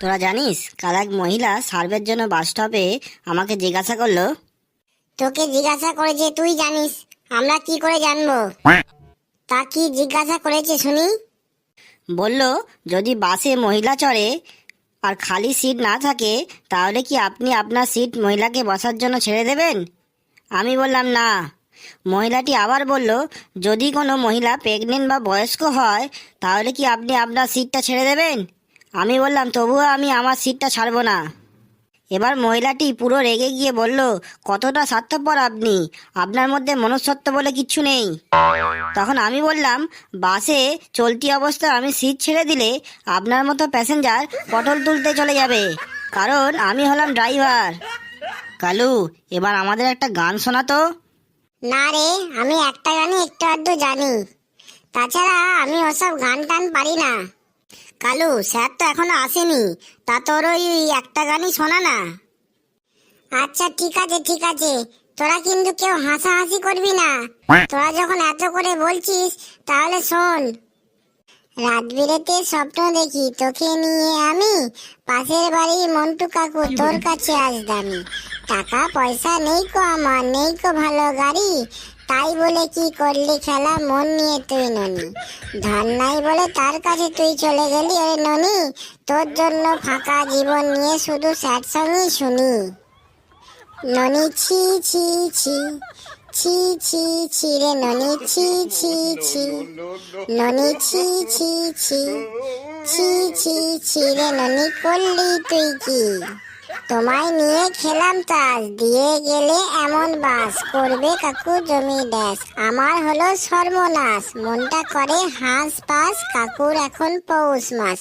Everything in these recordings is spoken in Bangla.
তোরা জানিস কাল এক মহিলা সার্ভের জন্য বাস স্টপে আমাকে জিজ্ঞাসা করল। তোকে জিজ্ঞাসা করেছে তুই জানিস আমরা কি করে জানব? তা কি জিজ্ঞাসা করেছে শুনি? বলল যদি বাসে মহিলা চড়ে আর খালি সিট না থাকে তাহলে কি আপনি আপনার সিট মহিলাকে বসার জন্য ছেড়ে দেবেন? আমি বললাম না। মহিলাটি আবার বলল যদি কোনো মহিলা প্রেগনেন্ট বা বয়স্ক হয় তাহলে কি আপনি আপনার সিটটা ছেড়ে দেবেন? আমি বললাম, তবুও আমি আমার সিটটা ছাড়বো না। এবার মহিলাটি পুরো রেগে গিয়ে বলল, কতটা স্বার্থপর আপনি। আপনার মধ্যে মনুষ্যত্ব বলে কিচ্ছু নেই। তখন আমি বললাম, বাসে চলতি অবস্থায় আমি সিট ছেড়ে দিলে আপনার মতো প্যাসেঞ্জার পটল তুলতে চলে যাবে, কারণ আমি হলাম ড্রাইভার। কালু, এবার আমাদের একটা গান শোনাতো না রে, আমি একটা গানই একটু আধটু জানি। তাছাড়া আমি ওসব গান টান পারি না। কালু স্যার তো এখনও আসেনি। তা তোর ওই একটা গানই শোনা না? আচ্ছা ঠিক আছে ঠিক আছে। তোরা কিন্তু কেউ হাসাহাসি করবি না। তোরা যখন এত করে বলছিস তাহলে শোন। রাত বিরেতে স্বপ্ন দেখি তোকে নিয়ে আমি পাশের বাড়ি মন্টু কাকু তোর কাছে আসদামি। টাকা পয়সা নেই কো আমার নেই কো ভালো গাড়ি। তাই বলে কি করলি খেলা? মন নিয়ে তুই ননি। ধন নাই বলে তার কাছে তুই চলে গেলি? ওরে ননি, তোর জন্য ফাঁকা জীবন নিয়ে শুধু স্যাড সঙ্গই শুনি। ননি, ছি ছি ছি। ছি ছি ছি রে ননি, ছি ছি ছি। ননি, ছি ছি ছি। ছি ছি ছি রে ননি, করলি তুই কি? তোমায় নিয়ে খেলাম তাস দিয়ে গেলে এমন বাস। করবে কাকু জমি ড্যাস আমার হলো সর্বনাশ। মনটা করে হাঁস পাস, কাকুর এখন পৌষ মাস।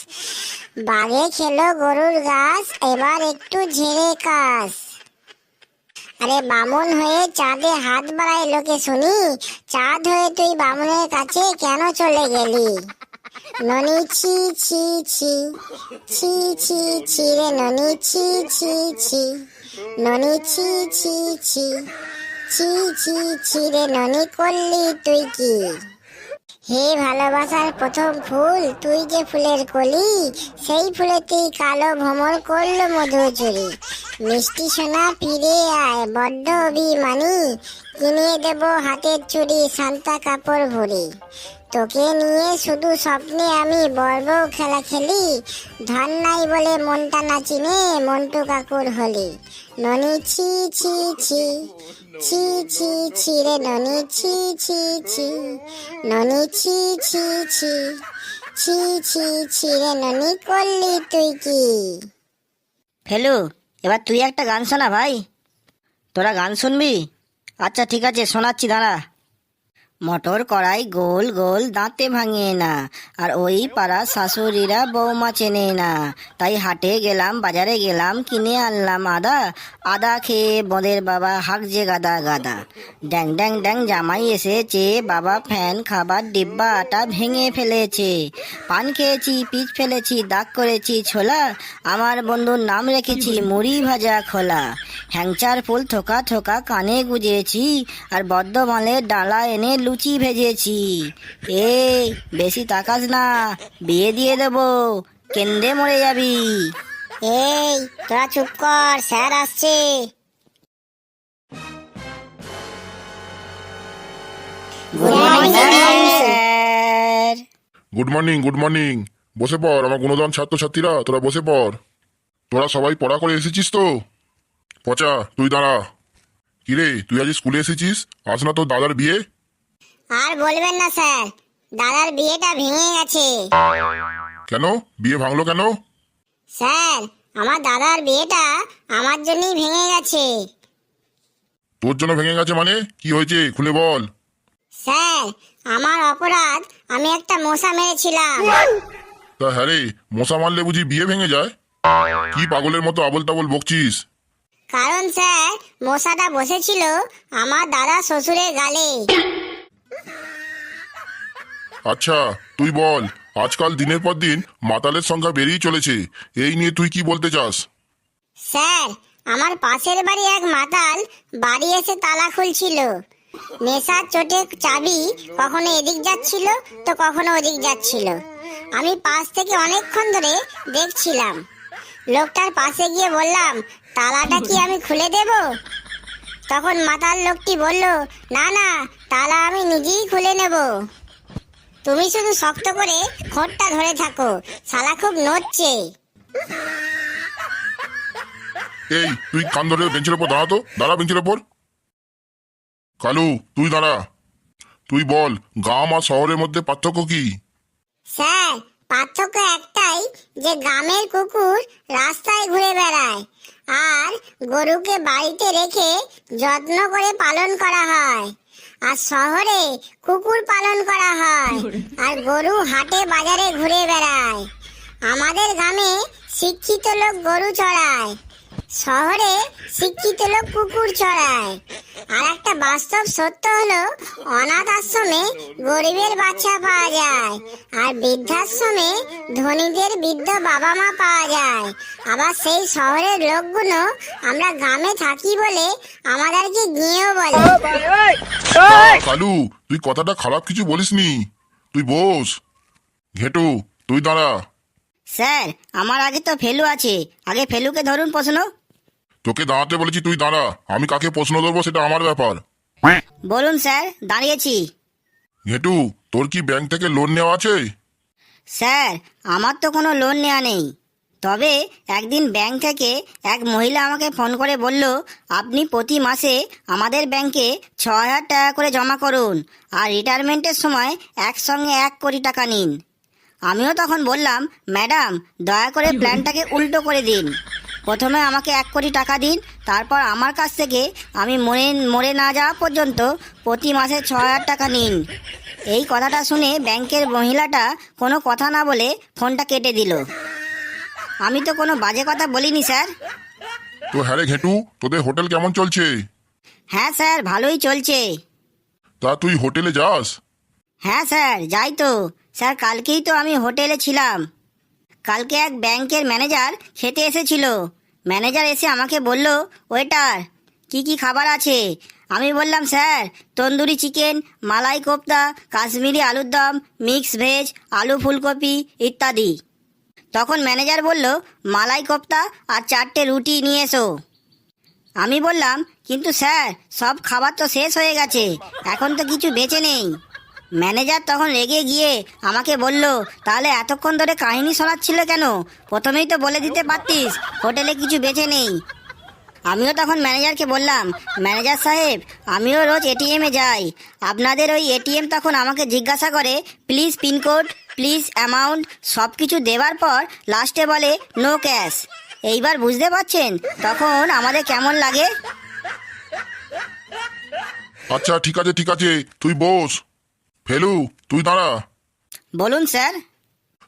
বাঘে খেলো গরুর গাছ এবার একটু ঝেড়ে কাস। আরে বামুন হয়ে চাঁদে হাত বাড়ায় লোকে শুনি, চাঁদ হয়ে তুই বামুনের কাছে কেন চলে গেলি? ননি ছি ছি ছি। ছি ছি ছি রে ননি, ছি ছি ছি। ননি ছি ছি ছি। ছি ছি ছি রে ননি করলি তুই কি? হে ভালোবাসার প্রথম ফুল, তুই যে ফুলের কলি, সেই ফুলেতেই কালো ভ্রমর করল মধু চুরি মিষ্টি সোনা ফিরে আয়, বড্ড অভিমানী। কিনে দেব হাতের চুড়ি সান্তা কাপড় ভরি। তোকে নিয়ে শুধু স্বপ্নে আমি বর্ব খেলা খেলি। ধন নাই বলে মনটা না চিনে মন্টু কাকুর হলি। ননি ছি ছি ছি ছি ছি ছি রে ননি ছি ছি ছি। ননি ছি ছি ছি ছি ছি ছি রে ননি করলি তুই কি? ফেলু, এবার তুই একটা গান শোনা ভাই। তোরা গান শুনবি? আচ্ছা ঠিক আছে, শোনাচ্ছি, দাঁড়া। মটর কড়াই গোল গোল দাঁতে ভাঙে না, আর ওই পাড়া শাশুড়িরা বৌমা চেনে না। তাই হাটে গেলাম, বাজারে গেলাম, কিনে আনলাম আদা। আদা খেয়ে বদের বাবা হাক যে গাদা গাদা। ড্যাং ড্যাং ড্যাং জামাই এসেছে, বাবা ফ্যান, খাবার, ডিব্বা, আটা ভেঙে ফেলেছে। পান খেয়েছি, পিচ ফেলেছি, দাগ করেছি ছোলা। আমার বন্ধুর নাম রেখেছি, মুড়ি ভাজা খোলা। হ্যাংচার ফুল থোকা থোকা কানে গুজেছি, আর বদ্ধমালের ডালা এনে লুচি ভেজেছি। এই বেশি তাকাস না বিয়ে দিয়ে দেবো কেন্দ্রে মরে যাবি। এই তোরা চুপ কর স্যার আসছে। গুড মর্নিং গুড মর্নিং বসে পড় আমার গুণদান ছাত্রছাত্রীরা তোরা বসে পড়। তোরা সবাই পড়া করে এসেছিস তো? পচা তুই দাঁড়া। কিরে তুই আজ স্কুলে এসেছিস? আস না তোর দাদার বিয়ে? আর বলবেন না স্যার। দাদার বিয়েটা ভেঙে গেছে। কেন? বিয়ে ভাঙলো কেন? স্যার আমার দাদার বিয়েটা আমার জন্যই ভেঙে গেছে। তোর জন্য ভেঙে গেছে মানে? কি হয়েছে? খুলে বল। স্যার আমার অপরাধ আমি একটা মশা মেরেছিলাম। তা হ্যাঁ রে মশা মারলে বুঝি বিয়ে ভেঙে যায়? কি পাগলের মতো আবল তাবল বকছিস? কারণ স্যার মশাটা বসেছিল আমার দাদা শ্বশুরের গালে। আচ্ছা তুই বল, আজকাল দিনের পর দিন মাতালের সংখ্যা বেড়েই চলেছে। এই নিয়ে তুই কি বলতে চাস? স্যার, আমার পাশের বাড়ি এক মাতাল বাড়ি এসে তালা খুলছিল। নেশার চোটে চাবি কখনো এদিক যাচ্ছিল তো কখনো ওদিক যাচ্ছিল। আমি পাশ থেকে অনেকক্ষণ ধরে দেখছিলাম। লোকটার পাশে গিয়ে বললাম, তালাটা কি আমি খুলে দেব? তখন মাতাল লোকটি বলল, না না, তালা আমি নিজেই খুলে নেব। তুমি শুধু শক্ত করে খড়টা ধরে থাকো। শালা খুব নড়ছে। এই তুই কান ধরে বেঞ্চের ওপর দাঁড়া তো। দাঁড়া বেঞ্চের ওপর। কালু তুই দাঁড়া। তুই বল গ্রাম আর শহরের মধ্যে পার্থক্য কি? স্যার পার্থক্য একটাই যে গ্রামের কুকুর রাস্তায় ঘুরে বেড়ায় আর গরুকে বাড়িতে রেখে যত্ন করে পালন করা হয়। আর শহরে কুকুর পালন করা হয়। আর গরু হাটে বাজারে ঘুরে বেড়ায়। আমাদের গ্রামে শিক্ষিত লোক গরু চড়ায়। শহরে শিক্ষিত লোক কুকুর চড়ায়। আর একটা বাস্তব সত্য হলো অনাথ আশ্রমে গরিবের বাচ্চা পাওয়া যায় আর বৃদ্ধাশ্রমে ধনীদের বৃদ্ধ বাবা মা পাওয়া যায়। আবার সেই শহরের লোকগুলো আমরা গ্রামে থাকি বলে আমাদেরকে গিয়েও বলে। কালু তুই কথাটা খারাপ কিছু বলিসনি। তুই বস। ঘেটু তুই দাঁড়া। স্যার আমার আগে তো ফেলু আছে। আগে ফেলুকে ধরুন প্রশ্ন। তোকে দাঁড়াতে বলেছি তুই দাঁড়া। আমি কাকে প্রশ্ন ধরবো সেটা আমার ব্যাপার। বলুন স্যার দাঁড়িয়েছি। ঘেটু তোর কি ব্যাংক থেকে লোন নেওয়া আছে? স্যার আমার তো কোনো লোন নেওয়া নেই। তবে একদিন ব্যাংক থেকে এক মহিলা আমাকে ফোন করে বলল আপনি প্রতি মাসে আমাদের ব্যাংকে ছ হাজার টাকা করে জমা করুন আর রিটায়ারমেন্টের সময় একসঙ্গে এক কোটি টাকা নিন। আমিও তখন বললাম ম্যাডাম দয়া করে প্ল্যানটাকে উল্টো করে দিন। প্রথমে আমাকে এক কোটি টাকা দিন তারপর আমার কাছ থেকে আমি মরে মরে না যাওয়া পর্যন্ত প্রতি মাসে ছ হাজার টাকা নিন। এই কথাটা শুনে ব্যাংকের মহিলাটা কোনো কথা না বলে ফোনটা কেটে দিল। আমি তো কোনো বাজে কথা বলিনি স্যার। তো হ্যাঁ রে ঘেটু তোদের হোটেল কেমন চলছে? হ্যাঁ স্যার ভালোই চলছে। তা তুই হোটেলে যাস? হ্যাঁ স্যার যাই তো। স্যার কালকেই তো আমি হোটেলে ছিলাম। কালকে এক ব্যাংকের ম্যানেজার খেতে এসেছিল। ম্যানেজার এসে আমাকে বলল, ওয়েটার, কি কি খাবার আছে? আমি বললাম, স্যার, তন্দুরি চিকেন, মালাই কোপ্তা, কাশ্মীরি আলুর দম, মিক্স ভেজ, আলু ফুলকপি ইত্যাদি। তখন ম্যানেজার বলল, মালাই কোপ্তা আর চারটে রুটি নিয়ে এসো। আমি বললাম, কিন্তু স্যার, সব খাবার তো শেষ হয়ে গেছে, এখন তো কিছু বেঁচে নেই। ম্যানেজার তখন রেগে গিয়ে আমাকে বলল, তাহলে এতক্ষণ ধরে কাহিনী শোনাচ্ছিল কেন? প্রথমেই তো বলে দিতে পারতিস, হোটেলে কিছু বেঁচে নেই। আমিও তখন ম্যানেজারকে বললাম, ম্যানেজার সাহেব, আমিও রোজ এটিএমে যাই। আপনাদের ওই এটিএম তখন আমাকে জিজ্ঞাসা করে, প্লিজ পিনকোড প্লিজ অ্যামাউন্ট সব কিছু দেওয়ার পর লাস্টে বলে, নো ক্যাশ। এইবার বুঝতে পারছেন তখন আমাদের কেমন লাগে? আচ্ছা ঠিক আছে ঠিক আছে, তুই বস। ফেলু তুই দাঁড়া। বলুন স্যার।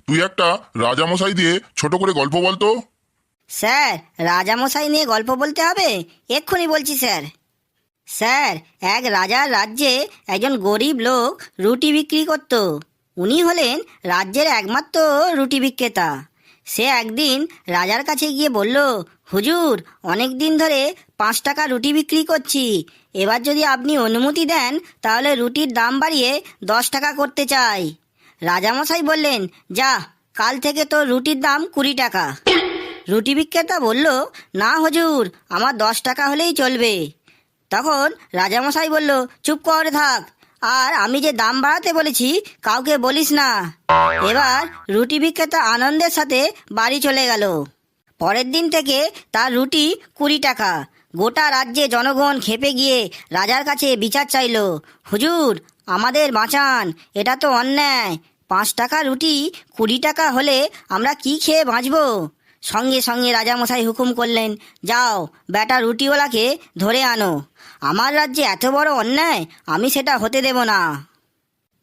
তুই একটা রাজামশাই দিয়ে ছোট করে গল্প বলতো স্যার রাজামশাই নিয়ে গল্প বলতে হবে? এক্ষুনি বলছি স্যার। স্যার এক রাজার রাজ্যে একজন গরিব লোক রুটি বিক্রি করত। উনি হলেন রাজ্যের একমাত্র রুটি বিক্রেতা। সে একদিন রাজার কাছে গিয়ে বলল, হুজুর, অনেক দিন ধরে পাঁচ টাকা রুটি বিক্রি করছি। এবার যদি আপনি অনুমতি দেন, তাহলে রুটির দাম বাড়িয়ে দশ টাকা করতে চাই। রাজামশাই বললেন, যা, কাল থেকে তো রুটির দাম কুড়ি টাকা। রুটি বিক্রেতা বলল, না হুজুর, আমার দশ টাকা হলেই চলবে। তখন রাজামশাই বলল, চুপ করে থাক আর আমি যে দাম বাড়াতে বলেছি, কাউকে বলিস না। এবার রুটি বিক্রেতা আনন্দের সাথে বাড়ি চলে গেল। পরের দিন থেকে তার রুটি কুড়ি টাকা। গোটা রাজ্যে জনগণ খেপে গিয়ে রাজার কাছে বিচার চাইল। হুজুর, আমাদের বাঁচান, এটা তো অন্যায়। পাঁচ টাকা রুটি, কুড়ি টাকা হলে আমরা কি খেয়ে বাঁচবো? সঙ্গে সঙ্গে রাজামশাই হুকুম করলেন, যাও বেটা রুটিওয়ালাকে ধরে আনো। আমার রাজ্যে এত বড় অন্যায়, আমি সেটা হতে দেব না।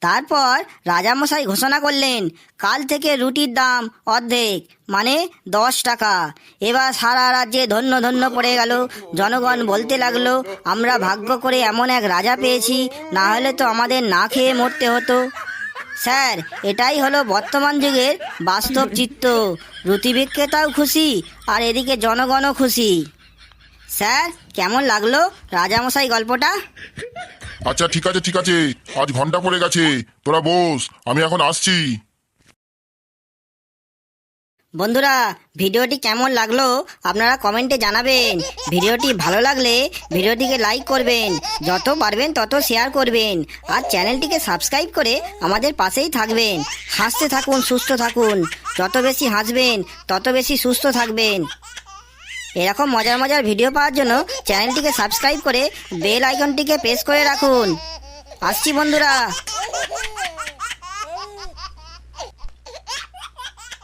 তারপর রাজামশাই ঘোষণা করলেন, কাল থেকে রুটির দাম অর্ধেক মানে দশ টাকা। এবার সারা রাজ্যে ধন্য ধন্য পড়ে গেল। জনগণ বলতে লাগল, আমরা ভাগ্য করে এমন এক রাজা পেয়েছি, না হলে তো আমাদের না খেয়ে মরতে হতো। স্যার, এটাই হলো বর্তমান যুগের বাস্তব চিত্র রুটি বিক্রেতাও খুশি, আর এদিকে জনগণও খুশি। স্যার কেমন লাগল রাজামশাই গল্পটা? আচ্ছা ঠিক আছে ঠিক আছে। আজ ঘণ্টা পড়ে গেছে। তোরা বস আমি এখন আসছি। বন্ধুরা ভিডিওটি কেমন লাগল আপনারা কমেন্টে জানাবেন। ভিডিওটি ভালো লাগলে ভিডিওটিকে লাইক করবেন যত পারবেন তত শেয়ার করবেন আর চ্যানেলটিকে সাবস্ক্রাইব করে আমাদের পাশেই থাকবেন। হাসতে থাকুন সুস্থ থাকুন। যত বেশি হাসবেন তত বেশি সুস্থ থাকবেন। এরকম মজার মজার ভিডিও পাওয়ার জন্য চ্যানেলটিকে সাবস্ক্রাইব করে বেল আইকনটিকে প্রেস করে রাখুন। আসছি বন্ধুরা।